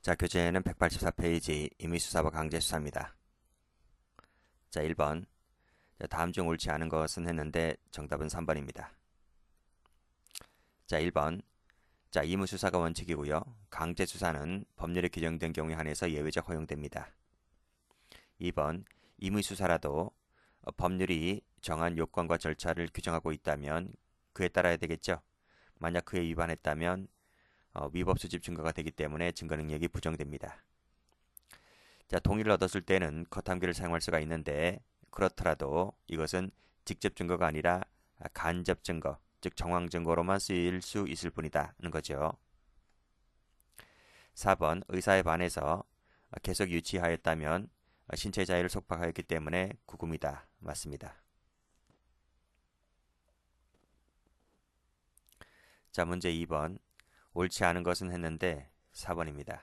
자, 교재는 184페이지 임의수사와 강제수사입니다. 자, 1번. 자, 다음 중 옳지 않은 것은 했는데 정답은 3번입니다. 자, 1번. 자, 임의수사가 원칙이고요. 강제수사는 법률에 규정된 경우에 한해서 예외적 허용됩니다. 2번. 임의수사라도 어, 법률이 정한 요건과 절차를 규정하고 있다면 그에 따라야 되겠죠. 만약 그에 위반했다면 어, 위법 수집 증거가 되기 때문에 증거 능력이 부정됩니다. 자, 동의를 얻었을 때는 컷함기를 사용할 수가 있는데 그렇더라도 이것은 직접 증거가 아니라 간접 증거, 즉 정황 증거로만 쓰일 수 있을 뿐이다는 거죠. 4번 의사에 반해서 계속 유치하였다면 신체 자유를 속박하였기 때문에 구금이다. 맞습니다. 자, 문제 2번. 옳지 않은 것은 했는데 4번입니다.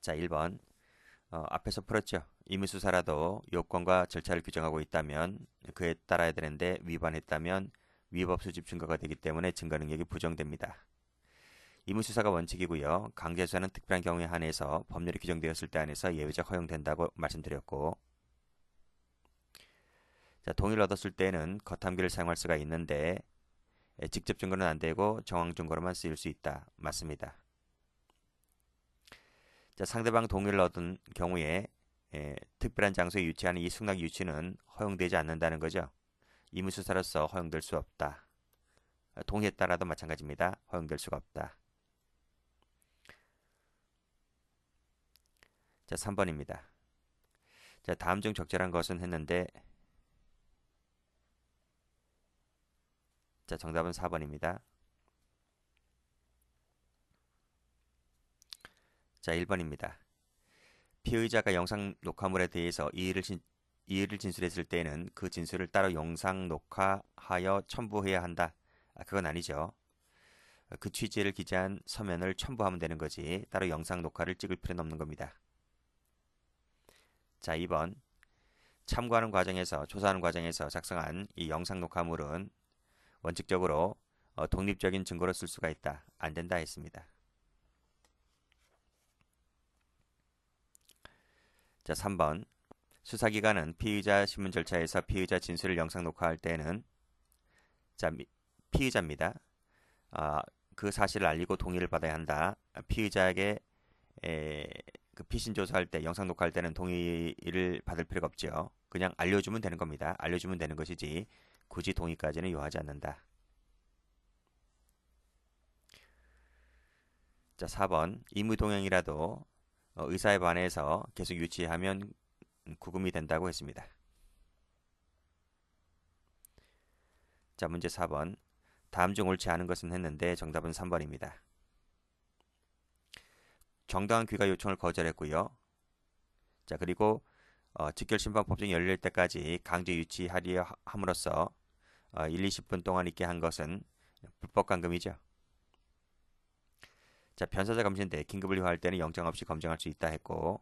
자, 1번. 어, 앞에서 풀었죠. 임의수사라도 요건과 절차를 규정하고 있다면 그에 따라야 되는데 위반했다면 위법 수집 증거가 되기 때문에 증거 능력이 부정됩니다. 임의수사가 원칙이고요. 강제수사는 특별한 경우에 한해서 법률이 규정되었을 때 안에서 예외적 허용된다고 말씀드렸고 자, 동의를 얻었을 때는 겉함기를 사용할 수가 있는데 직접 증거는 안 되고 정황 증거로만 쓰일 수 있다. 맞습니다. 자, 상대방 동의를 얻은 경우에 에, 특별한 장소에 유치하는 이 승낙 유치는 허용되지 않는다는 거죠. 임의수사로서 허용될 수 없다. 동의에 따라도 마찬가지입니다. 허용될 수가 없다. 자, 3번입니다. 자, 다음 중 적절한 것은 했는데 자, 정답은 4번입니다. 자, 1번입니다. 피의자가 영상 녹화물에 대해서 이의를, 진, 이의를 진술했을 때는 그 진술을 따로 영상 녹화하여 첨부해야 한다. 아, 그건 아니죠. 그 취지를 기재한 서면을 첨부하면 되는 거지 따로 영상 녹화를 찍을 필요는 없는 겁니다. 자, 2번. 참고하는 과정에서 조사하는 과정에서 작성한 이 영상 녹화물은 원칙적으로 어, 독립적인 증거로 쓸 수가 있다. 안 된다 했습니다. 자, 3번. 수사기관은 피의자 신문 절차에서 피의자 진술을 영상 녹화할 때는 자, 피의자입니다. 아, 그 사실을 알리고 동의를 받아야 한다. 피의자에게 에, 그 피신 조사할 때 영상 녹화할 때는 동의를 받을 필요가 없죠. 그냥 알려주면 되는 겁니다. 알려주면 되는 것이지 굳이 동의까지는 요하지 않는다. 자, 4번. 임의동행이라도 어, 의사에 반해서 계속 유치하면 구금이 된다고 했습니다. 자, 문제 4번. 다음 중 옳지 않은 것은 했는데 정답은 3번입니다. 정당한 귀가 요청을 거절했고요. 자, 그리고 어, 직결심판 법정이 열릴 때까지 강제 유치하려 함으로써 어, 1, 20분 동안 있게 한 것은 불법 감금이죠. 자, 변사자 검진대 긴급을 요할 때는 영장 없이 검증할 수 있다 했고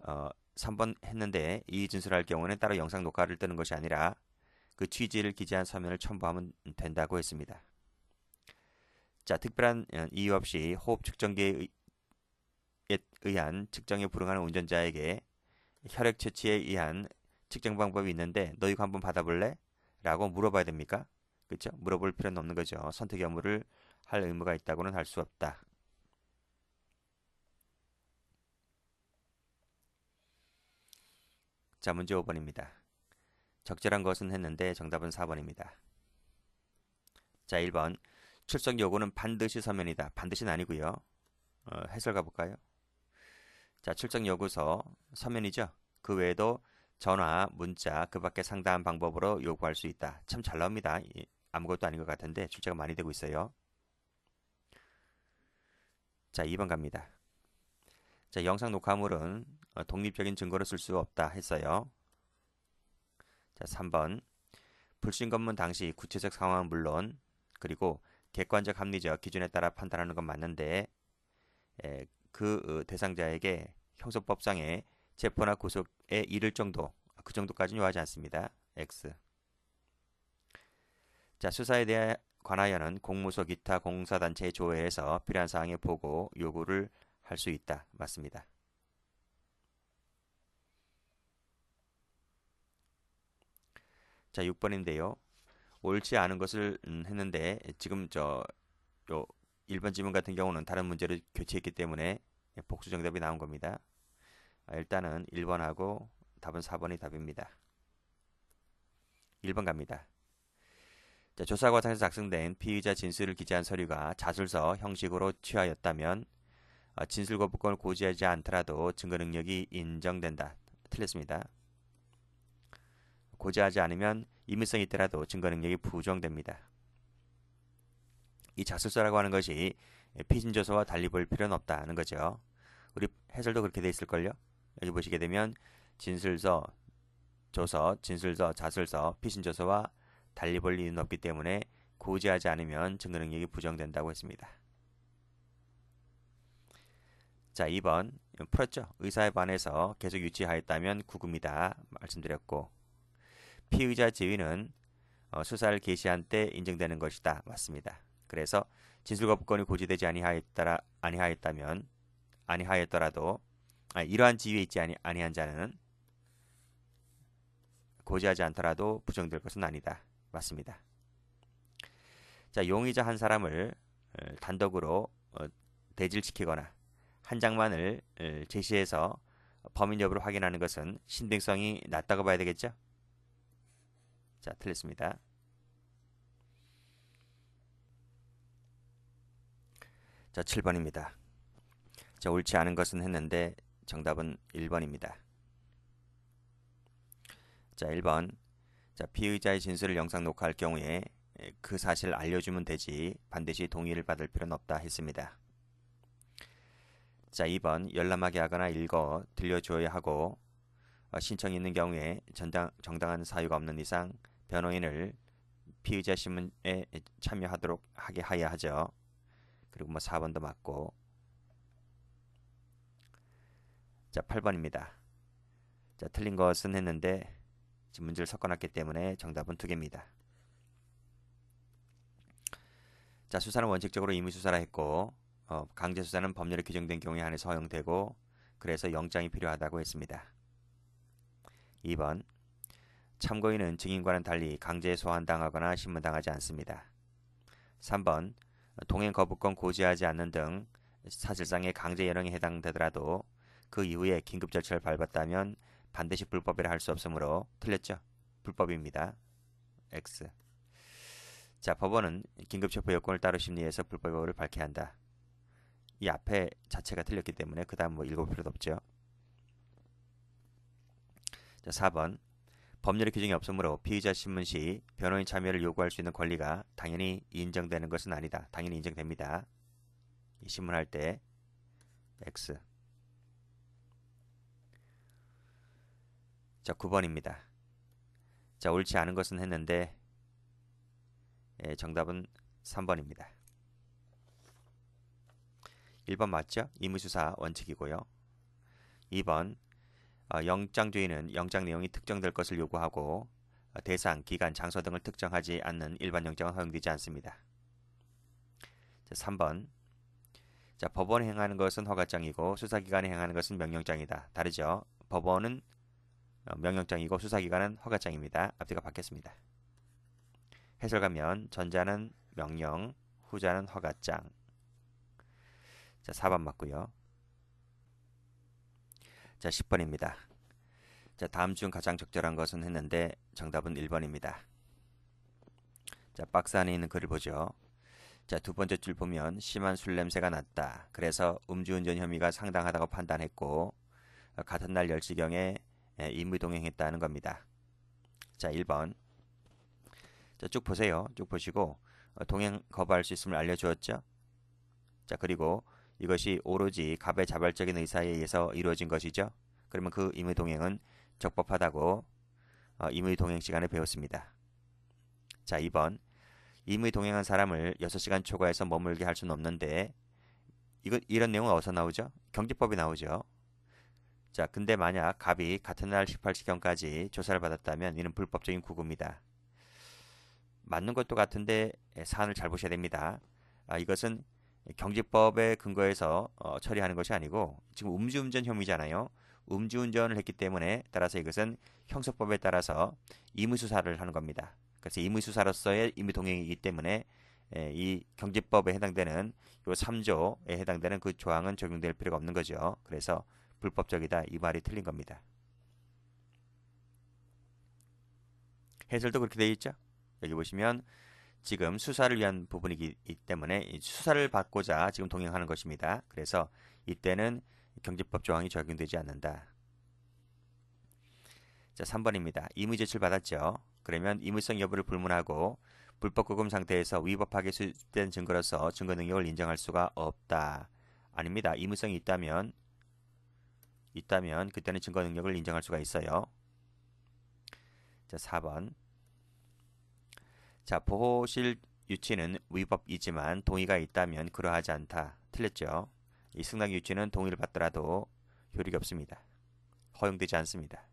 어, 3번 했는데 이 진술할 경우는 따로 영상 녹화를 뜨는 것이 아니라 그 취지를 기재한 서면을 첨부하면 된다고 했습니다. 자, 특별한 어, 이유 없이 호흡 측정기에 의한 측정에 불응하는 운전자에게 혈액 채취에 의한 측정 방법이 있는데 너 이거 한번 받아볼래? 라고 물어봐야 됩니까? 그렇죠? 물어볼 필요는 없는 거죠. 선택 여부를 할 의무가 있다고는 할 수 없다. 자, 문제 5번입니다. 적절한 것은 했는데 정답은 4번입니다. 자, 1번. 출석 요구는 반드시 서면이다. 반드시는 아니고요. 어, 해설 가볼까요? 자, 출석 요구서 서면이죠. 그 외에도 전화, 문자, 그 밖에 상당한 방법으로 요구할 수 있다. 참 잘 나옵니다. 아무것도 아닌 것 같은데 출제가 많이 되고 있어요. 자, 2번 갑니다. 자, 영상 녹화물은 어, 독립적인 증거로 쓸 수 없다 했어요. 자, 3번. 불신 검문 당시 구체적 상황은 물론 그리고 객관적 합리적 기준에 따라 판단하는 건 맞는데 에, 그 어, 대상자에게 형소법상의 체포나 구속에 이를 정도 그 정도까지는 요하지 않습니다. X 자 수사에 대해 관하여는 공무소 기타 공사단체에 조회해서 필요한 사항의 보고 요구를 할 수 있다. 맞습니다. 자, 6번인데요. 옳지 않은 것을 음, 했는데 지금 저 요 1번 지문 같은 경우는 다른 문제를 교체했기 때문에 복수 정답이 나온 겁니다. 아, 일단은 1번하고 답은 4번이 답입니다. 1번 갑니다. 자, 조사 과정에서 작성된 피의자 진술을 기재한 서류가 자술서 형식으로 취하였다면 어, 진술 거부권을 고지하지 않더라도 증거 능력이 인정된다. 틀렸습니다. 고지하지 않으면 임의성이 있더라도 증거 능력이 부정됩니다. 이 자술서라고 하는 것이 피신조서와 달리 볼 필요는 없다는 거죠. 우리 해설도 그렇게 돼 있을걸요? 여기 보시게 되면 진술서, 조서, 진술서, 자술서, 피신조서와 달리 볼 이유는 없기 때문에 고지하지 않으면 증거 능력이 부정된다고 했습니다. 자, 2번 풀었죠? 의사에 반해서 계속 유치하였다면 구금이다 말씀드렸고 피의자 지위는 어, 수사를 개시한 때 인정되는 것이다. 맞습니다. 그래서 진술거부권이 고지되지 아니하였더라 아니하였다면 아니하였더라도 아, 이러한 지위에 있지 아니, 아니한 자는 고지하지 않더라도 부정될 것은 아니다. 맞습니다. 자, 용의자 한 사람을 어, 단독으로 어, 대질시키거나 한 장만을 어, 제시해서 범인 여부를 확인하는 것은 신빙성이 낮다고 봐야 되겠죠? 자, 틀렸습니다. 자, 7번입니다. 자, 옳지 않은 것은 했는데 정답은 1번입니다. 자, 1번. 자, 피의자의 진술을 영상 녹화할 경우에 그 사실을 알려주면 되지 반드시 동의를 받을 필요는 없다 했습니다. 자, 2번. 열람하게 하거나 읽어 들려줘야 하고 어, 신청이 있는 경우에 전당, 정당한 사유가 없는 이상 변호인을 피의자 신문에 참여하도록 하게 하야 하죠. 그리고 뭐 4번도 맞고 자 8번입니다. 자 틀린 것은 했는데 지금 문제를 섞어놨기 때문에 정답은 두 개입니다. 자 수사는 원칙적으로 임의수사라 했고 어, 강제수사는 법률에 규정된 경우에 한해서 허용되고 그래서 영장이 필요하다고 했습니다. 2번 참고인은 증인과는 달리 강제 소환당하거나 신문당하지 않습니다. 3번 동행 거부권 고지하지 않는 등 사실상의 강제 연행에 해당되더라도 그 이후에 긴급 절차를 밟았다면 반드시 불법이라 할 수 없으므로 틀렸죠. 불법입니다. X. 자, 법원은 긴급 체포 여건을 따로 심리해서 불법 여부를 밝혀야 한다. 이 앞에 자체가 틀렸기 때문에 그 다음 뭐 읽어볼 필요도 없죠. 자, 4번. 법률의 규정이 없으므로 피의자 신문 시 변호인 참여를 요구할 수 있는 권리가 당연히 인정되는 것은 아니다. 당연히 인정됩니다. 신문할 때 X. 자, 9번입니다. 자, 옳지 않은 것은 했는데 예, 정답은 3번입니다. 1번 맞죠? 임의수사 원칙이고요. 2번 어, 영장주의는 영장 내용이 특정될 것을 요구하고 어, 대상, 기간, 장소 등을 특정하지 않는 일반 영장은 허용되지 않습니다. 자, 3번 자, 법원에 행하는 것은 허가장이고 수사기관에 행하는 것은 명령장이다. 다르죠? 법원은 어, 명령장이고 수사기관은 허가장입니다. 앞뒤가 바뀌었습니다. 해설 가면 전자는 명령, 후자는 허가장. 자, 4번 맞고요. 자, 10번입니다. 자, 다음 중 가장 적절한 것은 했는데 정답은 1번입니다. 자, 박스 안에 있는 글을 보죠. 자, 두 번째 줄 보면 심한 술 냄새가 났다. 그래서 음주운전 혐의가 상당하다고 판단했고 같은 날 10시경에 임의동행했다는 겁니다. 자, 1번. 자, 쭉 보세요. 쭉 보시고 어, 동행 거부할 수 있음을 알려주었죠. 자, 그리고 이것이 오로지 갑의 자발적인 의사에 의해서 이루어진 것이죠. 그러면 그 임의동행은 적법하다고 어, 임의동행 시간에 배웠습니다. 자, 2번. 임의동행한 사람을 6시간 초과해서 머물게 할 수는 없는데 이거, 이런 내용은 어디서 나오죠? 경제법이 나오죠. 자, 근데 만약 갑이 같은 날 18시경까지 조사를 받았다면 이는 불법적인 구금이다. 맞는 것도 같은데 예, 사안을 잘 보셔야 됩니다. 아, 이것은 경제법에 근거해서 어, 처리하는 것이 아니고 지금 음주운전 혐의잖아요. 음주운전을 했기 때문에 따라서 이것은 형사법에 따라서 임의수사를 하는 겁니다. 그래서 임의수사로서의 임의동행이기 때문에 예, 이 경제법에 해당되는 요 3조에 해당되는 그 조항은 적용될 필요가 없는 거죠. 그래서 불법적이다 이 말이 틀린 겁니다. 해설도 그렇게 되어 있죠. 여기 보시면 지금 수사를 위한 부분이기 때문에 수사를 받고자 지금 동행하는 것입니다. 그래서 이때는 경제법 조항이 적용되지 않는다. 자, 3번입니다. 임의 제출 받았죠. 그러면 임의성 여부를 불문하고 불법 구금 상태에서 위법하게 수집된 증거로서 증거 능력을 인정할 수가 없다. 아닙니다. 임의성이 있다면 있다면 그때는 증거 능력을 인정할 수가 있어요. 자, 4번. 자, 보호실 유치는 위법이지만 동의가 있다면 그러하지 않다. 틀렸죠. 이 승낙 유치는 동의를 받더라도 효력이 없습니다. 허용되지 않습니다.